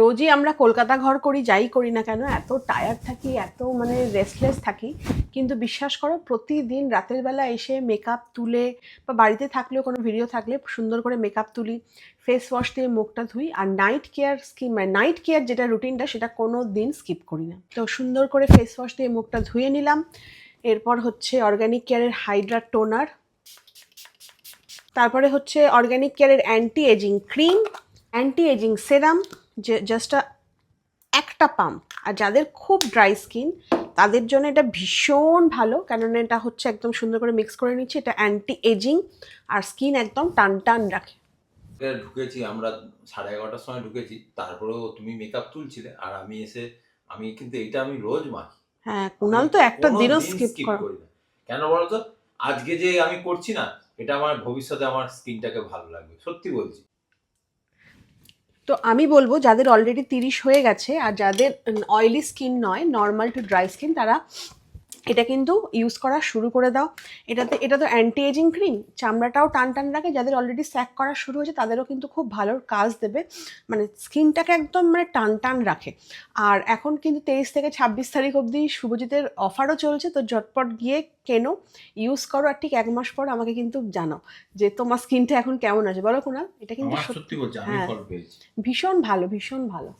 রোজই আমরা কলকাতা ঘর করি, যাই করি না কেন, এত টায়ার্ড থাকি, এত মানে রেস্টলেস থাকি। কিন্তু বিশ্বাস করো, প্রতিদিন রাতের বেলা এসে মেকআপ তুলে বা বাড়িতে থাকলেও, কোনো ভিডিও থাকলে সুন্দর করে মেকআপ তুলি ফেস ওয়াশ দিয়ে মুখটা ধুই, আর নাইট কেয়ার স্কিম মানে নাইট কেয়ার যেটা রুটিনটা সেটা কোনো দিন স্কিপ করি না। তো সুন্দর করে ফেস ওয়াশ দিয়ে মুখটা ধুয়ে নিলাম। এরপর হচ্ছে অর্গ্যানিক কেয়ারের হাইড্রা টোনার তারপরে হচ্ছে অর্গ্যানিক কেয়ারের anti ageing cream anti ageing serum যে জাস্ট একটা পাম্প আর যাদের খুব ড্রাই স্কিন তাদের জন্য এটা ভীষণ ভালো। কেননা এটা হচ্ছে একদম সুন্দর করে মিক্স করে নিচ্ছে। এটা অ্যান্টি এজিং আর স্কিন একদম টান টান রাখে। ঢুকেছি আমরা সাড়ে এগারোটার সময় ঢুকেছি। তারপরেও তুমি মেকআপ তুলছিলে আর আমি এসে আমি কিন্তু এটা আমি রোজ মাখি। হ্যাঁ কুনাল তো একটা দিনও স্কিপ করি না কেন বলতো? আজকে যে আমি করছি না এটা আমার ভবিষ্যতে আমার স্কিনটাকে ভালো লাগবে। সত্যি বলছি। তো আমি বলব, যাদের অলরেডি তিরিশ হয়ে গেছে আর যাদের অয়েলি স্কিন নয় নর্মাল টু ড্রাই স্কিন তারা এটা কিন্তু ইউজ করা শুরু করে দাও। এটাতে এটা তো অ্যান্টি এজিং ক্রিম চামড়াটাও টান টান রাখে যাদের অলরেডি স্যাক করা শুরু হয়েছে তাদেরও কিন্তু খুব ভালো কাজ দেবে। মানে স্কিনটাকে একদম মানে টান টান রাখে। আর এখন কিন্তু তেইশ থেকে ছাব্বিশ তারিখ অবধি শুভজিতের অফারও চলছে তো ঝটপট গিয়ে কেনো ইউজ করো আর ঠিক এক মাস পর আমাকে কিন্তু জানাও যে তোমার স্কিনটা এখন কেমন আছে। বলো কুনাল এটা কিন্তু সত্যি সত্যি হ্যাঁ। ভীষণ ভালো ভীষণ ভালো।